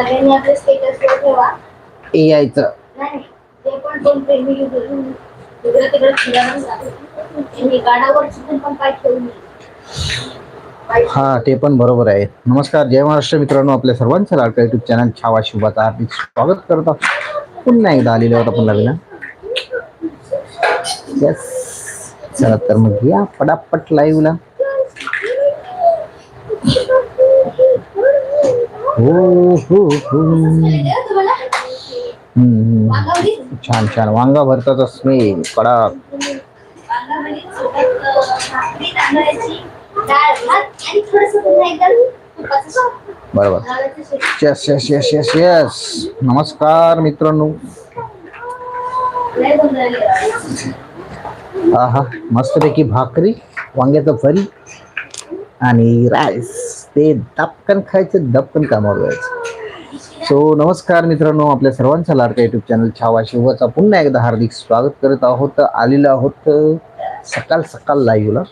सगळ्यांनी आपले स्टेटस ठेवा. यायचं. नाही ते पण दोन तिकडे तिकडे फिरायला गाडावर चिकन पण काय ठेवू नये हा ते पण बरोबर आहे. नमस्कार जय महाराष्ट्र मित्रांनो आपल्या सर्वांचं लाडका युट्यूब चॅनल छावा शिवाचा हार्दिक स्वागत करत आहोत. पुन्हा एकदा आलेलो आहोत आपण नवीन. येस चला तर मग या पटापट लाईव्हला हो हो छान छान. वांगा भरतात स्मेल कडक. बरोबर. Yes yes yes yes yes नमस्कार मित्रांनो. हा मस्तपैकी भाकरी वांग्याचं फरी आणि राईस. ते दपकन खायचं दपकन कामावर व्हायचं सो नमस्कार मित्रांनो आपल्या सर्वांचा लाडका युट्यूब चॅनल छावा शिवचा पुन्हा एकदा हार्दिक स्वागत करत आहोत. आलेलो आहोत सकाळ सकाळ लाईव्हला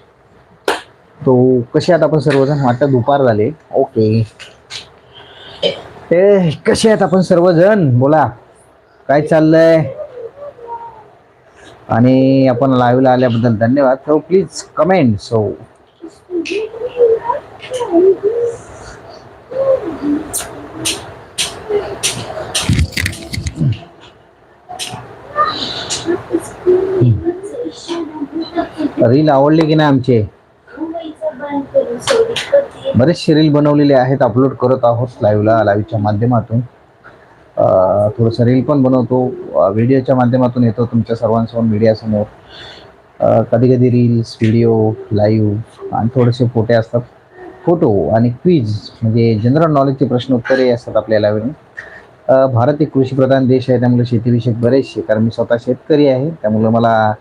तो कसे आहात आपण सर्वजण? वाटतं दुपार झाले. ओके ए कसे आहेत आपण सर्वजण? बोला. काय चाललंय? आणि आपण लाईव्हला आल्याबद्दल धन्यवाद. So please comment so reel आवडले की नाही आमचे? बरेचसे रील बनवलेले आहेत अपलोड करत आहोत लाईव्हला लाईव्हच्या माध्यमातून. थोडंसं रील पण बनवतो. व्हिडिओच्या माध्यमातून येतो तुमच्या सर्वांसमोर मीडियासमोर कधी कधी रील्स व्हिडिओ लाईव्ह आणि थोडेसे फोटे असतात. फोटो हो आणि क्विज म्हणजे जनरल नॉलेजचे प्रश्न उत्तरे असतात आपल्या लाईव्हने भारत एक कृषीप्रधान देश आहे त्यामुळे शेतीविषयक बरेचसे कारण मी स्वतः शेतकरी आहे त्यामुळे मला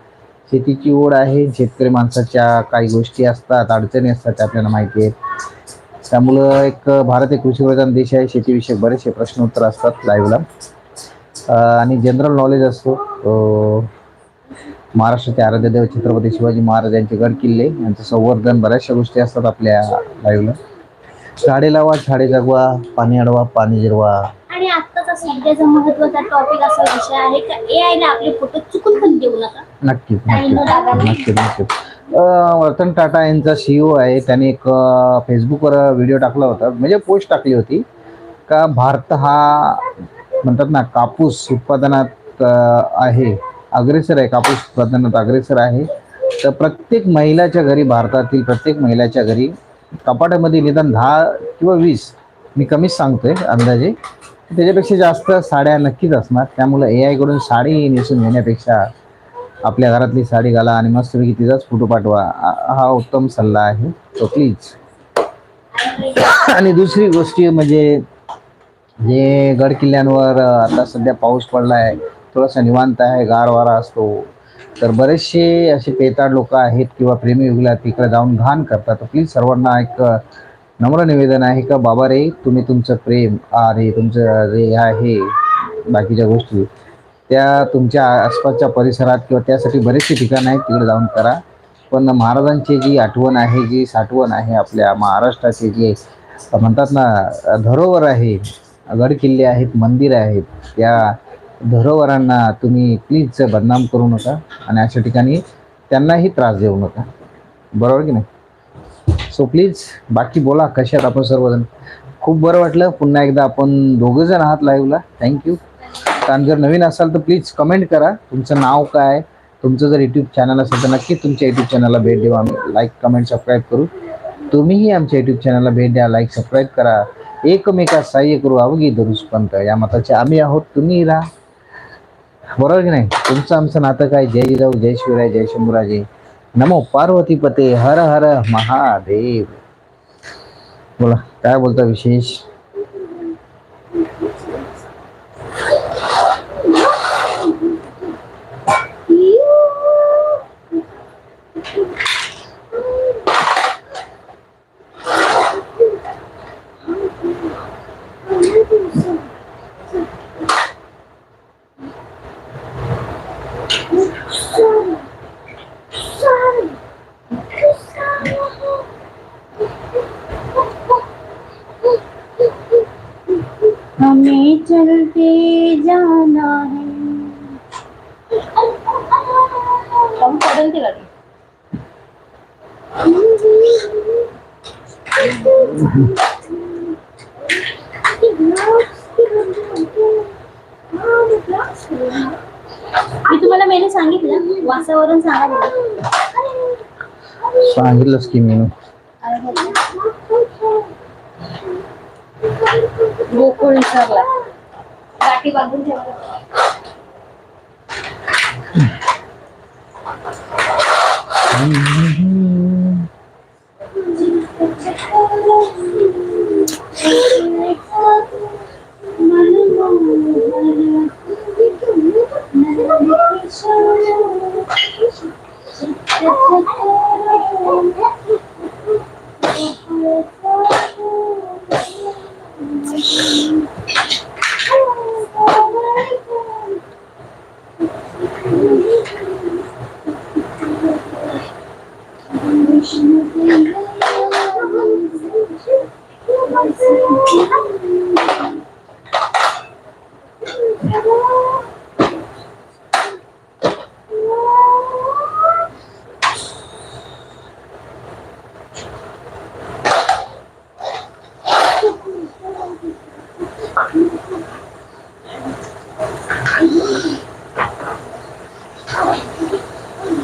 शेतीची ओढ आहे. शेतकरी माणसाच्या काही गोष्टी असतात अडचणी असतात त्या आपल्याला माहिती आहेत. त्यामुळं एक भारत एक कृषीप्रधान देश आहे शेतीविषयक बरेचसे प्रश्न उत्तर असतात लाईव्हला आणि जनरल नॉलेज असतो. महाराष्ट्राचे आराध्यदेव छत्रपती शिवाजी महाराज यांचे गड किल्ले यांचं संवर्धन बऱ्याचशा गोष्टी असतात आपल्या लाईव्हला झाडे लावा झाडे जगवा पाणी अडवा पाणी जिरवा. आणि आत्ताचा सध्याचा महत्त्वाचा टॉपिक असा विषय आहे का ए आय ला आपले फोटो चुकून पण देऊ नका? नक्कीच नक्कीच नक्कीच नक्कीच अं, रतन टाटा यांचा सीईओ आहे. त्याने एक फेसबुकवर व्हिडिओ टाकला होता. म्हणजे पोस्ट टाकली होती. का भारत हा म्हणतात ना कापूस उत्पादनात आहे. अग्रेसर आहे कापूस उत्पादनात अग्रेसर आहे. तर प्रत्येक महिलाच्या घरी भारतातील प्रत्येक महिलाच्या घरी कपाटामध्ये निदान दहा किंवा वीस मी कमीच सांगतोय अंदाजे. त्याच्यापेक्षा जास्त साड्या नक्कीच असणार. त्यामुळे ए आयकडून साडी नेसून घेण्यापेक्षा आपल्या घरातली साडी घाला आणि मस्तपैकी तिचाच फोटो पाठवा. हा उत्तम सल्ला आहे. तो प्लीज आणि दुसरी गोष्ट म्हणजे जे गड किल्ल्यांवर आता सध्या पाऊस पडला आहे थोडासा निवांत आहे गार वारा असतो. तर बरेचसे असे पेताड लोक आहेत किंवा प्रेमी युगला तिकडे जाऊन घाण करतात. तर प्लीज सर्वांना एक नम्र निवेदन आहे का बाबा रे तुम्ही तुमचं प्रेम अरे तुमचं रे आहे बाकीच्या गोष्टी त्या तुमच्या आसपासच्या परिसरात किंवा त्यासाठी बरेचसे ठिकाण आहेत तिकडे जाऊन करा. पण महाराजांची जी आठवण आहे जी साठवण आहे आपल्या महाराष्ट्राचे जे म्हणतात ना धरोवर आहे गड किल्ले आहेत मंदिर आहेत त्या धरोवरांना तुम्ही प्लीज बदनाम करू नका आणि अशा ठिकाणी त्यांनाही त्रास देऊ नका. बरोबर की नाही? सो प्लीज बाकी बोला कशात आपण सर्वजण? खूप बरं वाटलं. पुन्हा एकदा आपण दोघं जण आहात लाईव्हला थँक्यू आणि जर नवीन असाल तर प्लीज कमेंट करा. तुमचं नाव काय? तुमचं जर यूट्यूब चॅनल असेल तर नक्की तुमच्या यूट्यूब चॅनलला भेट देऊ. आम्ही लाईक कमेंट सबस्क्राईब करू. तुम्हीही आमच्या यूट्यूब चॅनलला भेट द्या. लाईक सबस्क्राईब करा. एकमेकात सहाय्य करू. अवघी धरुस पंत या मताचे आम्ही आहोत. तुम्ही राहा. बरोबर की नाही? तुमचं आमचं नातं काय? जय जिजाऊ जय शिवराय जय शंभूराजे. नमो पार्वती पते हर हर महादेव. बोला काय बोलता विशेष? चलते जाना है। मी तुम्हाला मेनू सांगितलं वासावरून सांगा. सांगितलंच की मी. गोकुळ विसरला गाठी बांधून ठेवला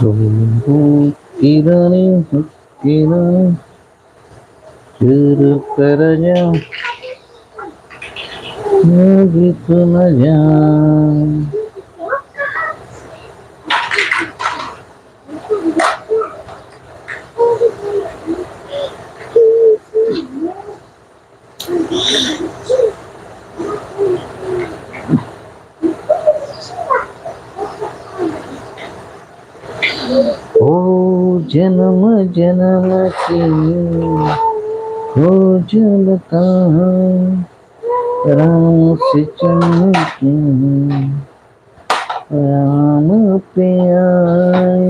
किरणे किरणे चुर कर जा जन्म जन्म की हो जलता राम से चमके राम पे आए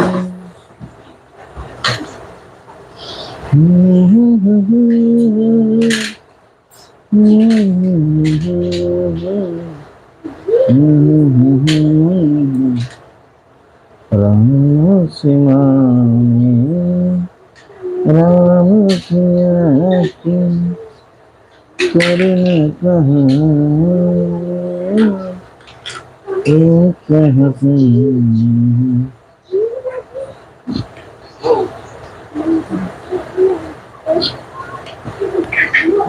राम से मांगे राम की आँखें करना कहाँ एक कहते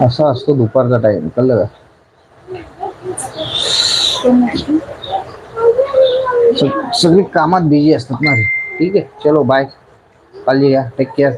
असा असतो दुपारचा टाइम कळलं का सग- सगळी कामात बिझी असतात ना रे. ठीक आहे चलो बाय काळजी घ्या टेक केअर